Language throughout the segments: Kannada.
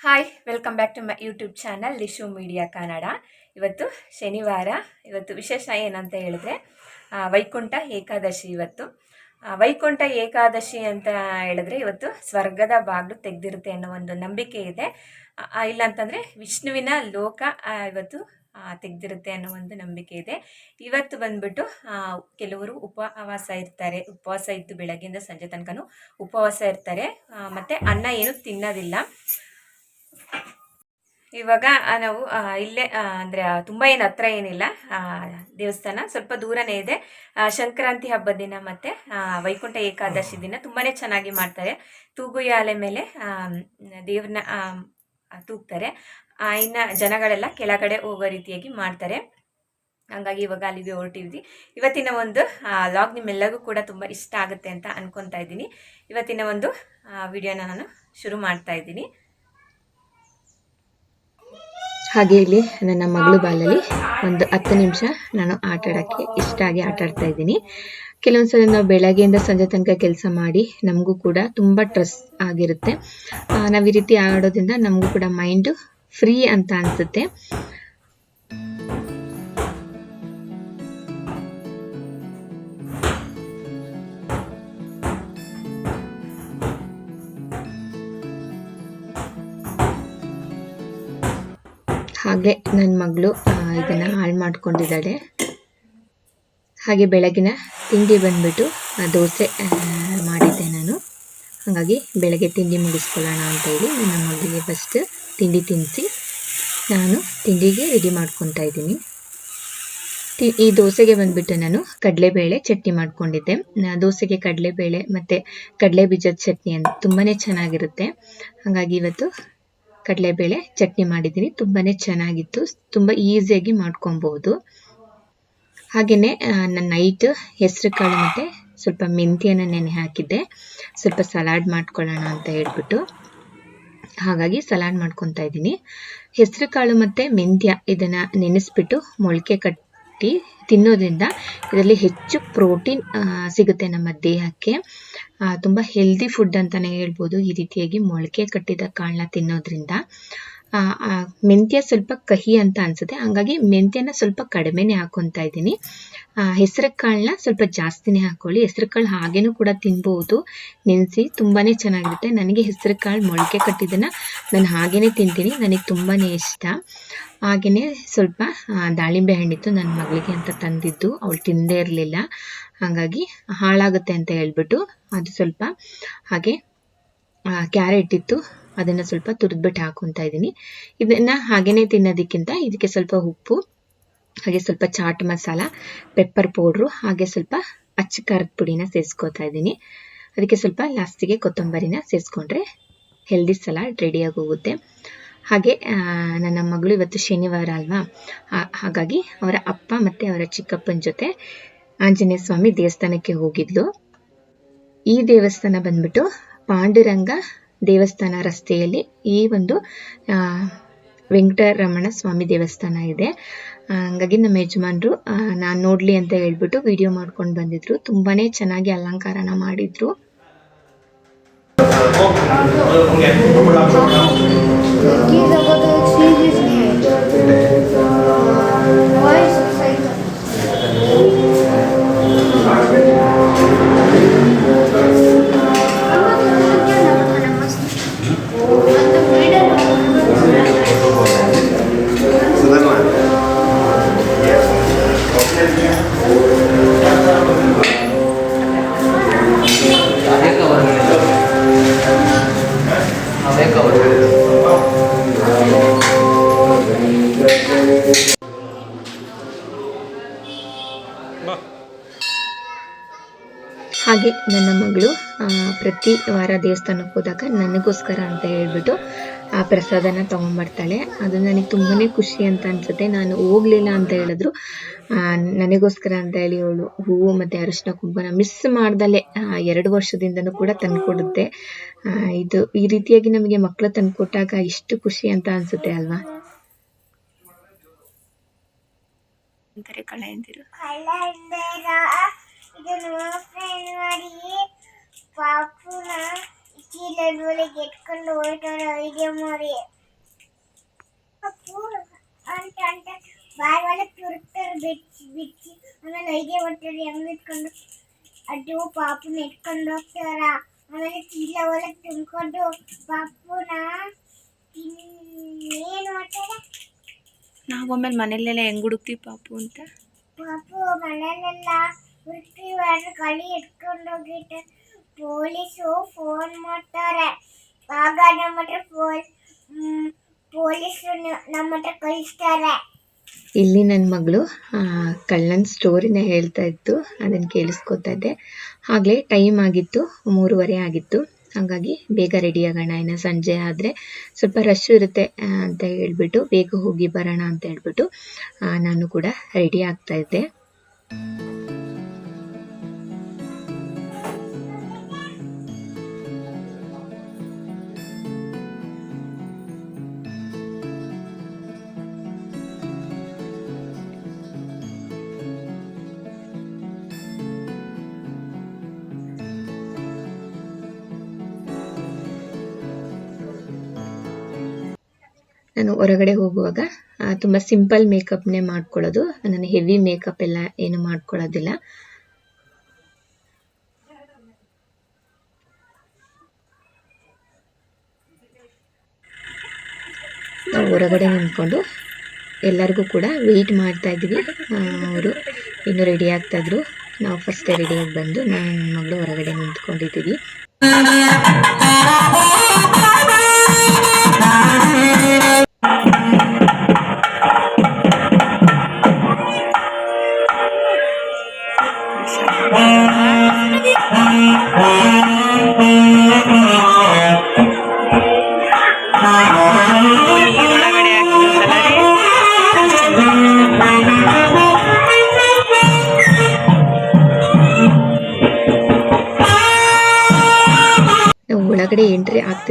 Hi welcome back to my YouTube channel Lishu media Kannada ಇವತ್ತು ಶನಿವಾರ ಇವತ್ತು ವಿಶೇಷ ಏನಂತ ಹೇಳಿದ್ರೆ ವೈಕುಂಠ ಏಕಾದಶಿ ಇವತ್ತು. ವೈಕುಂಠ ಏಕಾದಶಿ ಅಂತ ಹೇಳಿದ್ರೆ ಇವತ್ತು ಸ್ವರ್ಗದ ಬಾಗಿಲು ತೆಗೆದಿರುತ್ತೆ ಅನ್ನೋ ಒಂದು ನಂಬಿಕೆ ಇದೆ. ಆ, ಆ, ಇಲ್ಲ ಅಂತಂದರೆ ವಿಷ್ಣುವಿನ ಲೋಕ ಇವತ್ತು ತೆಗೆದಿರುತ್ತೆ ಅನ್ನೋ ಒಂದು ನಂಬಿಕೆ ಇದೆ. ಇವತ್ತು ಬಂದ್ಬಿಟ್ಟು ಕೆಲವರು ಉಪವಾಸ ಇರ್ತಾರೆ. ಉಪವಾಸ ಇದ್ದು ಬೆಳಗ್ಗೆಯಿಂದ ಸಂಜೆ ತನಕನೂ ಉಪವಾಸ ಇರ್ತಾರೆ. ಮತ್ತೆ ಅನ್ನ ಏನು ತಿನ್ನೋದಿಲ್ಲ. ಇವಾಗ ನಾವು ಇಲ್ಲೇ ಅಂದರೆ ತುಂಬಾ ಏನು ಹತ್ರ ಏನಿಲ್ಲ ದೇವಸ್ಥಾನ ಸ್ವಲ್ಪ ದೂರನೇ ಇದೆ. ಸಂಕ್ರಾಂತಿ ಹಬ್ಬದ ದಿನ ಮತ್ತೆ ವೈಕುಂಠ ಏಕಾದಶಿ ದಿನ ತುಂಬಾನೇ ಚೆನ್ನಾಗಿ ಮಾಡ್ತಾರೆ. ತೂಗುಯಾಲೆ ಮೇಲೆ ದೇವ್ರನ್ನ ತೂಗ್ತಾರೆ. ಇನ್ನ ಜನಗಳೆಲ್ಲ ಕೆಳಗಡೆ ಹೋಗೋ ರೀತಿಯಾಗಿ ಮಾಡ್ತಾರೆ. ಹಂಗಾಗಿ ಇವಾಗ ಅಲ್ಲಿಗೆ ಹೊರಟಿದ್ವಿ. ಇವತ್ತಿನ ಒಂದು ಲಾಗ್ ನಿಮ್ಮೆಲ್ಲರಿಗೂ ಕೂಡ ತುಂಬ ಇಷ್ಟ ಆಗುತ್ತೆ ಅಂತ ಅನ್ಕೊತಾ ಇದ್ದೀನಿ. ಇವತ್ತಿನ ಒಂದು ವಿಡಿಯೋನ ನಾನು ಶುರು ಮಾಡ್ತಾ ಇದ್ದೀನಿ. ಹಾಗೆ ಇಲ್ಲಿ ನನ್ನ ಮಗಳು ಬಾಲಲ್ಲಿ ಒಂದು ಹತ್ತು ನಿಮಿಷ ನಾನು ಆಟ ಆಡೋಕ್ಕೆ ಇಷ್ಟ ಆಗಿ ಆಟ ಆಡ್ತಾ ಇದ್ದೀನಿ. ಕೆಲವೊಂದ್ಸಲ ನಾವು ಬೆಳಗ್ಗೆಯಿಂದ ಸಂಜೆ ತನಕ ಕೆಲಸ ಮಾಡಿ ನಮಗೂ ಕೂಡ ತುಂಬ ಟ್ರೆಸ್ ಆಗಿರುತ್ತೆ. ನಾವು ಈ ರೀತಿ ಆಡೋದ್ರಿಂದ ನಮಗೂ ಕೂಡ ಮೈಂಡು ಫ್ರೀ ಅಂತ ಅನಿಸುತ್ತೆ. ಹಾಗೆ ನನ್ನ ಮಗಳು ಇದನ್ನ ಹಾಳು ಮಾಡ್ಕೊಂಡಿದ್ದಾಳೆ. ಹಾಗೆ ಬೆಳಗಿನ ತಿಂಡಿ ಬಂದ್ಬಿಟ್ಟು ದೋಸೆ ಮಾಡಿದ್ದೆ ನಾನು. ಹಾಗಾಗಿ ಬೆಳಗ್ಗೆ ತಿಂಡಿ ಮುಗಿಸ್ಕೊಳ್ಳೋಣ ಅಂತ ಹೇಳಿ ನನ್ನ ಮಗಳಿಗೆ ಫಸ್ಟ್ ತಿಂಡಿ ತಿನ್ನಿಸಿ ನಾನು ತಿಂಡಿಗೆ ರೆಡಿ ಮಾಡ್ಕೊತಾ ಇದ್ದೀನಿ. ತಿ- ಈ ದೋಸೆಗೆ ಬಂದುಬಿಟ್ಟು ನಾನು ಕಡಲೆಬೇಳೆ ಚಟ್ನಿ ಮಾಡ್ಕೊಂಡಿದ್ದೆ. ದೋಸೆಗೆ ಕಡಲೆಬೇಳೆ ಮತ್ತು ಕಡಲೆ ಬೀಜದ ಚಟ್ನಿ ಅಂತ ತುಂಬಾ ಚೆನ್ನಾಗಿರುತ್ತೆ. ಹಾಗಾಗಿ ಇವತ್ತು ಕಡಲೆಬೇಳೆ ಚಟ್ನಿ ಮಾಡಿದ್ದೀನಿ. ತುಂಬಾ ಚೆನ್ನಾಗಿತ್ತು. ತುಂಬ ಈಸಿಯಾಗಿ ಮಾಡ್ಕೊಬೋದು. ಹಾಗೆಯೇ ನಾನು ನೈಟ್ ಹೆಸರು ಕಾಳು ಮತ್ತು ಸ್ವಲ್ಪ ಮೆಂತ್ಯನ ನೆನೆ ಹಾಕಿದ್ದೆ. ಸ್ವಲ್ಪ ಸಲಾಡ್ ಮಾಡ್ಕೊಳ್ಳೋಣ ಅಂತ ಹೇಳ್ಬಿಟ್ಟು. ಹಾಗಾಗಿ ಸಲಾಡ್ ಮಾಡ್ಕೊತಾ ಇದ್ದೀನಿ. ಹೆಸರು ಕಾಳು ಮತ್ತು ಮೆಂತ್ಯ ಇದನ್ನು ನೆನೆಸ್ಬಿಟ್ಟು ಮೊಳಕೆ ಕಟ್ಟಿ ತಿನ್ನೋದ್ರಿಂದ ಇದರಲ್ಲಿ ಹೆಚ್ಚು ಪ್ರೋಟೀನ್ ಸಿಗುತ್ತೆ ನಮ್ಮ ದೇಹಕ್ಕೆ. ತುಂಬ ಹೆಲ್ದಿ ಫುಡ್ ಅಂತಲೇ ಹೇಳ್ಬೋದು. ಈ ರೀತಿಯಾಗಿ ಮೊಳಕೆ ಕಟ್ಟಿದ ಕಾಳನ್ನ ತಿನ್ನೋದ್ರಿಂದ ಮೆಂತ್ಯ ಸ್ವಲ್ಪ ಕಹಿ ಅಂತ ಅನ್ಸುತ್ತೆ. ಹಾಗಾಗಿ ಮೆಂತ್ಯನ ಸ್ವಲ್ಪ ಕಡಿಮೆನೆ ಹಾಕೊತಾ ಇದ್ದೀನಿ. ಹೆಸರು ಕಾಳನ್ನ ಸ್ವಲ್ಪ ಜಾಸ್ತಿನೇ ಹಾಕೊಳ್ಳಿ. ಹೆಸರು ಕಾಳು ಹಾಗೇನೂ ಕೂಡ ತಿನ್ಬೋದು. ನೆನೆಸಿ ತುಂಬಾನೇ ಚೆನ್ನಾಗಿರುತ್ತೆ. ನನಗೆ ಹೆಸರು ಕಾಳು ಮೊಳಕೆ ಕಟ್ಟಿದ್ದನ್ನು ನಾನು ಹಾಗೇನೆ ತಿಂತೀನಿ. ನನಗೆ ತುಂಬಾನೇ ಇಷ್ಟ. ಹಾಗೆಯೇ ಸ್ವಲ್ಪ ದಾಳಿಂಬೆ ಹಣ್ಣಿತ್ತು ನನ್ನ ಮಗಳಿಗೆ ಅಂತ ತಂದಿದ್ದು. ಅವಳು ತಿಂದೇ ಇರಲಿಲ್ಲ. ಹಾಗಾಗಿ ಹಾಳಾಗುತ್ತೆ ಅಂತ ಹೇಳ್ಬಿಟ್ಟು ಅದು ಸ್ವಲ್ಪ ಹಾಗೆ ಕ್ಯಾರೆಟ್ ಇತ್ತು, ಅದನ್ನು ಸ್ವಲ್ಪ ತುರಿದ್ಬಿಟ್ಟು ಹಾಕೊತಾ ಇದ್ದೀನಿ. ಇದನ್ನು ಹಾಗೇನೆ ತಿನ್ನೋದಕ್ಕಿಂತ ಇದಕ್ಕೆ ಸ್ವಲ್ಪ ಉಪ್ಪು, ಹಾಗೆ ಸ್ವಲ್ಪ ಚಾಟ್ ಮಸಾಲ ಪೆಪ್ಪರ್ ಪೌಡ್ರು ಹಾಗೆ ಸ್ವಲ್ಪ ಅಚ್ಚ ಖಾರದ ಪುಡಿನ ಸೇರಿಸ್ಕೋತಾ ಇದ್ದೀನಿ. ಅದಕ್ಕೆ ಸ್ವಲ್ಪ ಲಾಸ್ಟಿಗೆ ಕೊತ್ತಂಬರಿನ ಸೇರಿಸ್ಕೊಂಡ್ರೆ ಹೆಲ್ದಿ ಸಲಾಡ್ ರೆಡಿಯಾಗಿ ಹೋಗುತ್ತೆ ಹಾಗೆ ನನ್ನ ಮಗಳು ಇವತ್ತು ಶನಿವಾರ ಅಲ್ವಾ? ಹಾಗಾಗಿ ಅವರ ಅಪ್ಪ ಮತ್ತು ಅವರ ಚಿಕ್ಕಪ್ಪನ ಜೊತೆ ಆಂಜನೇಯ ಸ್ವಾಮಿ ದೇವಸ್ಥಾನಕ್ಕೆ ಹೋಗಿದ್ಲು. ಈ ದೇವಸ್ಥಾನ ಬಂದ್ಬಿಟ್ಟು ಪಾಂಡುರಂಗ ದೇವಸ್ಥಾನ ರಸ್ತೆಯಲ್ಲಿ ಈ ಒಂದು ವೆಂಕಟರಮಣ ಸ್ವಾಮಿ ದೇವಸ್ಥಾನ ಇದೆ. ಹಂಗಾಗಿ ನಮ್ಮ ಯಜಮಾನ್ರು ನಾನು ನೋಡಲಿ ಅಂತ ಹೇಳ್ಬಿಟ್ಟು ವಿಡಿಯೋ ಮಾಡ್ಕೊಂಡು ಬಂದಿದ್ರು. ತುಂಬಾ ಚೆನ್ನಾಗಿ ಅಲಂಕಾರನ ಮಾಡಿದ್ರು. ನನ್ನ ಮಗಳು ಪ್ರತಿ ವಾರ ದೇವಸ್ಥಾನಕ್ಕೆ ಹೋದಾಗ ನನಗೋಸ್ಕರ ಅಂತ ಹೇಳ್ಬಿಟ್ಟು ಆ ಪ್ರಸಾದನ ತೊಗೊಂಬರ್ತಾಳೆ ಅದು ನನಗೆ ತುಂಬಾ ಖುಷಿ ಅಂತ ಅನ್ಸುತ್ತೆ. ನಾನು ಹೋಗ್ಲಿಲ್ಲ ಅಂತ ಹೇಳಿದ್ರು. ನನಗೋಸ್ಕರ ಅಂತ ಹೇಳಿ ಅವಳು ಹೂವು ಮತ್ತು ಅರಿಶಿನ ಕುಂಕುಮನ ಮಿಸ್ ಮಾಡ್ದಲೆ ಎರಡು ವರ್ಷದಿಂದನೂ ಕೂಡ ತಂದ್ಕೊಡುತ್ತೆ. ಆ, ಇದು ಈ ರೀತಿಯಾಗಿ ನಮಗೆ ಮಕ್ಕಳು ತಂದ್ಕೊಟ್ಟಾಗ ಇಷ್ಟು ಖುಷಿ ಅಂತ ಅನ್ಸುತ್ತೆ ಅಲ್ವಾ? ఫ్రెండ్ మరి పాపున చీలలో గెట్టుకుని పోయినాడు ఇదే మరి. అంటే అంటే బాగా వాళ్ళకి తురుకుతారు బిచ్చి బిచ్చి. ఆమెను ఇదే పట్టాడు ఏం పెట్టుకుండు అటు పాపుని ఎట్టుకొని వస్తారా ఆమెను చీల వాళ్ళకి తుమ్ముకోడు పాపున నేను అంటారా నాకు ಒಮ್ಮೆಲೆ ಮನೆಯಲ್ಲೆಲ್ಲ ಹೆಂಗ್ ಹುಡುಕ್ತಿ ಪಾಪು ಅಂತ ಪಾಪು ಮನೆಯಲ್ಲೆಲ್ಲ ಪೊಲೀಸು ಫೋನ್ ಮಾಡ್ತಾರೆ. ಆಗ ನಮ್ಮ ಹತ್ರ ಫೋನ್ ಪೊಲೀಸರು ನಮ್ಮ ಹತ್ರ ಕಳಿಸ್ತಾರೆ. ಇಲ್ಲಿ ನನ್ನ ಮಗಳು ಕಳ್ಳನ ಸ್ಟೋರಿನ ಹೇಳ್ತಾ ಇತ್ತು. ಅದನ್ನು ಕೇಳಿಸ್ಕೊತಾ ಇದ್ದೆ. ಆಗಲೇ ಟೈಮ್ ಆಗಿತ್ತು. ಮೂರುವರೆ ಆಗಿತ್ತು. ಹಾಗಾಗಿ ಬೇಗ ರೆಡಿ ಆಗೋಣ. ಇನ್ನು ಸಂಜೆ ಆದರೆ ಸ್ವಲ್ಪ ರಶ್ ಇರುತ್ತೆ ಅಂತ ಹೇಳ್ಬಿಟ್ಟು ಬೇಗ ಹೋಗಿ ಬರೋಣ ಅಂತ ಹೇಳ್ಬಿಟ್ಟು ನಾನು ಕೂಡ ರೆಡಿ ಆಗ್ತಾ ಇದ್ದೆ. ನಾನು ಹೊರಗಡೆ ಹೋಗುವಾಗ ತುಂಬ ಸಿಂಪಲ್ ಮೇಕಪ್ನೇ ಮಾಡ್ಕೊಳ್ಳೋದು. ನಾನು ಹೆವಿ ಮೇಕಪ್ ಎಲ್ಲ ಏನು ಮಾಡ್ಕೊಳ್ಳೋದಿಲ್ಲ. ನಾವು ಹೊರಗಡೆ ನಿಂತ್ಕೊಂಡು ಎಲ್ಲರಿಗೂ ಕೂಡ ವೆಯ್ಟ್ ಮಾಡ್ತಾ ಇದ್ವಿ ಅವರು ಇನ್ನು ರೆಡಿ ಆಗ್ತಾ ಇದ್ರು. ನಾವು ಫಸ್ಟೇ ರೆಡಿಯಾಗಿ ಬಂದು, ನಾನು ನನ್ನ ಮಗಳು ಹೊರಗಡೆ ನಿಂತ್ಕೊಂಡಿದ್ದೀವಿ.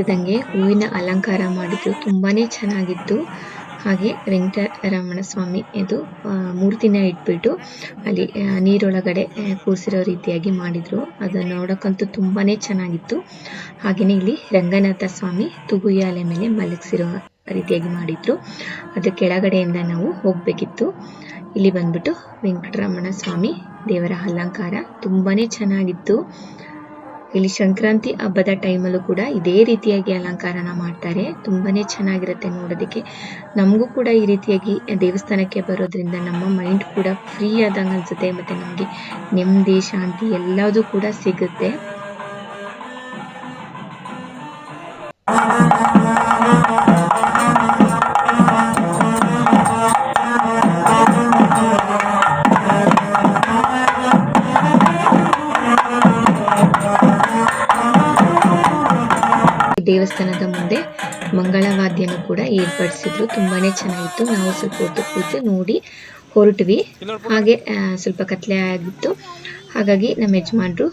ಆಗ್ತಿದ್ದಂಗೆ ಹೂವಿನ ಅಲಂಕಾರ ಮಾಡಿದ್ರು. ತುಂಬಾನೇ ಚೆನ್ನಾಗಿತ್ತು. ಹಾಗೆ ವೆಂಕಟರಮಣ ಸ್ವಾಮಿ ಇದು ಮೂರ್ತಿನ ಇಟ್ಬಿಟ್ಟು ಅಲ್ಲಿ ನೀರೊಳಗಡೆ ಕೂಸಿರೋ ರೀತಿಯಾಗಿ ಮಾಡಿದ್ರು. ಅದನ್ನ ನೋಡೋಕ್ಕಂತೂ ತುಂಬಾನೇ ಚೆನ್ನಾಗಿತ್ತು. ಹಾಗೆಯೇ ಇಲ್ಲಿ ರಂಗನಾಥ ಸ್ವಾಮಿ ತುಗುಯಾಲೆ ಮೇಲೆ ಮಲಗಿಸಿರೋ ರೀತಿಯಾಗಿ ಮಾಡಿದ್ರು. ಅದು ಕೆಳಗಡೆಯಿಂದ ನಾವು ಹೋಗಬೇಕಿತ್ತು. ಇಲ್ಲಿ ಬಂದ್ಬಿಟ್ಟು ವೆಂಕಟರಮಣ ಸ್ವಾಮಿ ದೇವರ ಅಲಂಕಾರ ತುಂಬಾನೇ ಚೆನ್ನಾಗಿತ್ತು. ಇಲ್ಲಿ ಸಂಕ್ರಾಂತಿ ಹಬ್ಬದ ಟೈಮಲ್ಲೂ ಕೂಡ ಇದೇ ರೀತಿಯಾಗಿ ಅಲಂಕಾರನ ಮಾಡ್ತಾರೆ. ತುಂಬಾನೇ ಚೆನ್ನಾಗಿರುತ್ತೆ ನೋಡೋದಕ್ಕೆ. ನಮಗೂ ಕೂಡ ಈ ರೀತಿಯಾಗಿ ದೇವಸ್ಥಾನಕ್ಕೆ ಬರೋದ್ರಿಂದ ನಮ್ಮ ಮೈಂಡ್ ಕೂಡ ಫ್ರೀ ಆದಂಗೆ ಅನ್ಸುತ್ತೆ ಮತ್ತೆ ನಮಗೆ ನೆಮ್ಮದಿ, ಶಾಂತಿ ಎಲ್ಲದೂ ಕೂಡ ಸಿಗುತ್ತೆ. ದೇವಸ್ಥಾನದ ಮುಂದೆ ಮಂಗಳವಾದ್ಯನೂ ಕೂಡ ಏರ್ಪಡಿಸಿದ್ರು. ತುಂಬಾನೇ ಚೆನ್ನಾಗಿತ್ತು. ನಾವು ಸ್ವಲ್ಪ ಹೊತ್ತು ಕೂತು ನೋಡಿ ಹೊರಟ್ವಿ. ಹಾಗೆ ಸ್ವಲ್ಪ ಕತ್ಲೆ ಆಗಿತ್ತು. ಹಾಗಾಗಿ ನಮ್ಮ ಯಜಮಾನ್ರು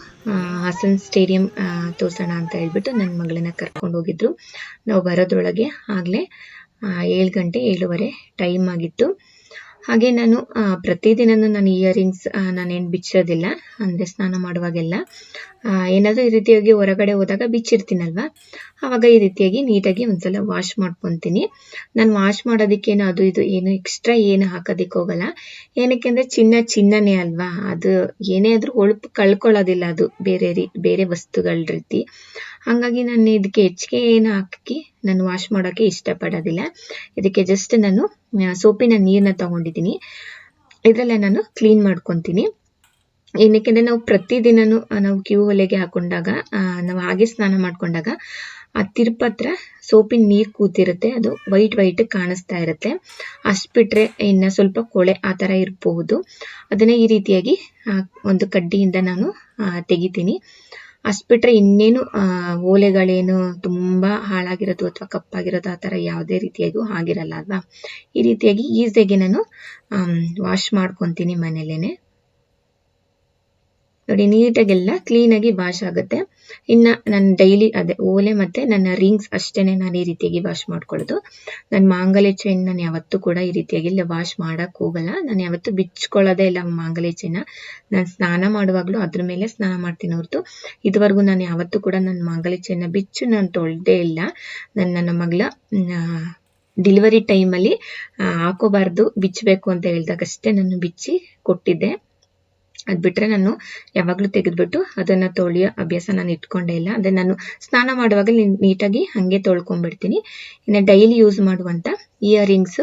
ಹಾಸನ್ ಸ್ಟೇಡಿಯಂ ತೋರ್ಸೋಣ ಅಂತ ಹೇಳ್ಬಿಟ್ಟು ನನ್ನ ಮಗಳನ್ನ ಕರ್ಕೊಂಡು ಹೋಗಿದ್ರು. ನಾವು ಬರೋದ್ರೊಳಗೆ ಆಗಲೇ ಏಳು ಗಂಟೆ ಏಳುವರೆ ಟೈಮ್ ಆಗಿತ್ತು. ಹಾಗೆ ನಾನು ಪ್ರತಿದಿನನೂ ನಾನು ಇಯರಿಂಗ್ಸ್ ನಾನೇನು ಬಿಚ್ಚೋದಿಲ್ಲ ಅಂದರೆ ಸ್ನಾನ ಮಾಡುವಾಗೆಲ್ಲ. ಏನಾದರೂ ಈ ರೀತಿಯಾಗಿ ಹೊರಗಡೆ ಹೋದಾಗ ಬಿಚ್ಚಿರ್ತೀನಲ್ವಾ? ಆವಾಗ ಈ ರೀತಿಯಾಗಿ ನೀಟಾಗಿ ಒಂದ್ಸಲ ವಾಶ್ ಮಾಡ್ಕೊತೀನಿ. ನಾನು ವಾಶ್ ಮಾಡೋದಕ್ಕೇನು ಅದು ಇದು ಏನು ಎಕ್ಸ್ಟ್ರಾ ಏನು ಹಾಕೋದಕ್ಕೆ ಹೋಗಲ್ಲ. ಏನಕ್ಕೆ ಅಂದರೆ ಚಿನ್ನ ಚಿನ್ನನೇ ಅಲ್ವಾ? ಅದು ಏನೇ ಆದರೂ ಹೊಳಪು ಕಳ್ಕೊಳ್ಳೋದಿಲ್ಲ ಅದು ಬೇರೆ ರೀ ಬೇರೆ ವಸ್ತುಗಳ ರೀತಿ. ಹಾಗಾಗಿ ನಾನು ಇದಕ್ಕೆ ಹೆಚ್ಚಿಗೆ ಏನು ಹಾಕಿ ನಾನು ವಾಶ್ ಮಾಡೋಕ್ಕೆ ಇಷ್ಟಪಡೋದಿಲ್ಲ. ಇದಕ್ಕೆ ಜಸ್ಟ್ ನಾನು ಸೋಪಿನ ನೀರನ್ನ ತಗೊಂಡಿದ್ದೀನಿ. ಇದರಲ್ಲೇ ನಾನು ಕ್ಲೀನ್ ಮಾಡ್ಕೊತೀನಿ. ಏನಕ್ಕೆಂದರೆ ನಾವು ಪ್ರತಿದಿನನೂ ನಾವು ಕ್ಯೂ ಒಲೆಗೆ ಹಾಕೊಂಡಾಗ ನಾವು ಹಾಗೆ ಸ್ನಾನ ಮಾಡ್ಕೊಂಡಾಗ ಆ ತಿರುಪತ್ರ ಸೋಪಿನ ನೀರು ಕೂತಿರುತ್ತೆ. ಅದು ವೈಟ್ ವೈಟ್ ಕಾಣಿಸ್ತಾ ಇರುತ್ತೆ. ಅಷ್ಟು ಬಿಟ್ಟರೆ ಇನ್ನು ಸ್ವಲ್ಪ ಕೊಳೆ ಆ ಥರ ಇರಬಹುದು. ಅದನ್ನ ಈ ರೀತಿಯಾಗಿ ಒಂದು ಕಡ್ಡಿಯಿಂದ ನಾನು ತೆಗಿತೀನಿ. ಅಷ್ಟು ಬಿಟ್ರೆ ಇನ್ನೇನು ಓಲೆಗಳೇನು ತುಂಬಾ ಹಾಳಾಗಿರೋದು ಅಥವಾ ಕಪ್ಪಾಗಿರೋದು ಆ ಥರ ಯಾವುದೇ ರೀತಿಯಾಗೂ ಆಗಿರಲ್ಲ ಅಲ್ವಾ? ಈ ರೀತಿಯಾಗಿ ಈಸಿಯಾಗಿ ನಾನು ವಾಶ್ ಮಾಡ್ಕೊತೀನಿ ಮನೇಲೇನೆ. ನೋಡಿ, ನೀಟಾಗೆಲ್ಲ ಕ್ಲೀನಾಗಿ ವಾಶ್ ಆಗುತ್ತೆ. ಇನ್ನು ನಾನು ಡೈಲಿ ಅದೇ ಓಲೆ ಮತ್ತು ನನ್ನ ರಿಂಗ್ಸ್ ಅಷ್ಟೇನೆ ನಾನು ಈ ರೀತಿಯಾಗಿ ವಾಶ್ ಮಾಡ್ಕೊಳ್ಳೋದು. ನನ್ನ ಮಾಂಗಲ್ಯ ಚೈನ್ ನಾನು ಯಾವತ್ತೂ ಕೂಡ ಈ ರೀತಿಯಾಗಿ ಇಲ್ಲ ವಾಶ್ ಮಾಡೋಕ್ಕೆ ಹೋಗಲ್ಲ. ನಾನು ಯಾವತ್ತೂ ಬಿಚ್ಚಿಕೊಳ್ಳೋದೇ ಇಲ್ಲ ಮಾಂಗಲ್ಯ ಚೈನ ನಾನು ಸ್ನಾನ ಮಾಡುವಾಗಲೂ ಅದ್ರ ಮೇಲೆ ಸ್ನಾನ ಮಾಡ್ತೀನಿ ಹೊರತು. ಇದುವರೆಗೂ ನಾನು ಯಾವತ್ತೂ ಕೂಡ ನನ್ನ ಮಾಂಗಲ್ಯ ಚೈನ ಬಿಚ್ಚು ನಾನು ತೊಳೆದೇ ಇಲ್ಲ. ನನ್ನ ನನ್ನ ಮಗಳ ಡಿಲಿವರಿ ಟೈಮಲ್ಲಿ ಹಾಕೋಬಾರ್ದು ಬಿಚ್ಚಬೇಕು ಅಂತ ಹೇಳಿದಾಗಷ್ಟೇ ನಾನು ಬಿಚ್ಚಿ ಕೊಟ್ಟಿದ್ದೆ. ಅದು ಬಿಟ್ಟರೆ ನಾನು ಯಾವಾಗಲೂ ತೆಗೆದುಬಿಟ್ಟು ಅದನ್ನು ತೊಳೆಯೋ ಅಭ್ಯಾಸ ನಾನು ಇಟ್ಕೊಂಡೇ ಇಲ್ಲ. ಅಂದರೆ ನಾನು ಸ್ನಾನ ಮಾಡುವಾಗ ನೀಟಾಗಿ ಹಾಗೆ ತೊಳ್ಕೊಂಡ್ಬಿಡ್ತೀನಿ. ಇನ್ನು ಡೈಲಿ ಯೂಸ್ ಮಾಡುವಂಥ ಇಯರ್ ರಿಂಗ್ಸ್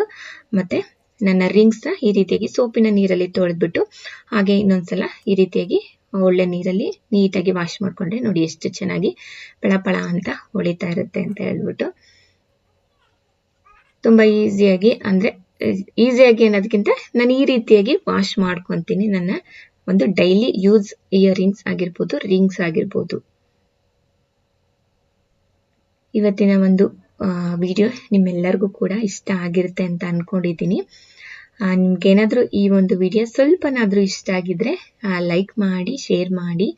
ಮತ್ತು ನನ್ನ ರಿಂಗ್ಸ್ನ ಈ ರೀತಿಯಾಗಿ ಸೋಪಿನ ನೀರಲ್ಲಿ ತೊಳೆದ್ಬಿಟ್ಟು ಹಾಗೆ ಇನ್ನೊಂದ್ಸಲ ಈ ರೀತಿಯಾಗಿ ಒಳ್ಳೆ ನೀರಲ್ಲಿ ನೀಟಾಗಿ ವಾಶ್ ಮಾಡ್ಕೊಂಡ್ರೆ ನೋಡಿ ಎಷ್ಟು ಚೆನ್ನಾಗಿ ಪಳಪಳ ಅಂತ ಹೊಳಿತಾ ಇರುತ್ತೆ ಅಂತ ಹೇಳ್ಬಿಟ್ಟು. ತುಂಬ ಈಸಿಯಾಗಿ ಅಂದರೆ ಈಸಿಯಾಗಿ ಅನ್ನೋದಕ್ಕಿಂತ ನಾನು ಈ ರೀತಿಯಾಗಿ ವಾಶ್ ಮಾಡ್ಕೊತೀನಿ ನನ್ನ ಒಂದು ಡೈಲಿ ಯೂಸ್ ಇಯರ್ ರಿಂಗ್ಸ್ ಆಗಿರ್ಬೋದು ರಿಂಗ್ಸ್ ಆಗಿರ್ಬೋದು. ಇವತ್ತಿನ ಒಂದು ವಿಡಿಯೋ ನಿಮ್ಮೆಲ್ಲರಿಗೂ ಕೂಡ ಇಷ್ಟ ಆಗಿರುತ್ತೆ ಅಂತ ಅಂದ್ಕೊಂಡಿದ್ದೀನಿ ನಿಮ್ಗೇನಾದರೂ ಈ ಒಂದು ವಿಡಿಯೋ ಸ್ವಲ್ಪನಾದರೂ ಇಷ್ಟ ಆಗಿದ್ರೆ ಲೈಕ್ ಮಾಡಿ ಶೇರ್ ಮಾಡಿ.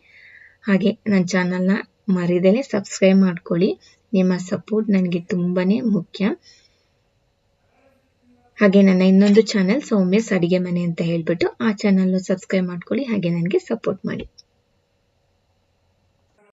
ಹಾಗೆ ನನ್ನ ಚಾನಲ್ನ ಮರಿದೇನೆ ಸಬ್ಸ್ಕ್ರೈಬ್ ಮಾಡ್ಕೊಳ್ಳಿ. ನಿಮ್ಮ ಸಪೋರ್ಟ್ ನನಗೆ ತುಂಬಾ ಮುಖ್ಯ. ಹಾಗೆ ನನ್ನ ಇನ್ನೊಂದು ಚಾನೆಲ್ ಸೌಮ್ಯಸ್ ಅಡಿಗೆ ಮನೆ ಅಂತ ಹೇಳ್ಬಿಟ್ಟು ಆ ಚಾನಲ್ನ ಸಬ್ಸ್ಕ್ರೈಬ್ ಮಾಡ್ಕೊಳ್ಳಿ, ಹಾಗೆ ನನಗೆ ಸಪೋರ್ಟ್ ಮಾಡಿ.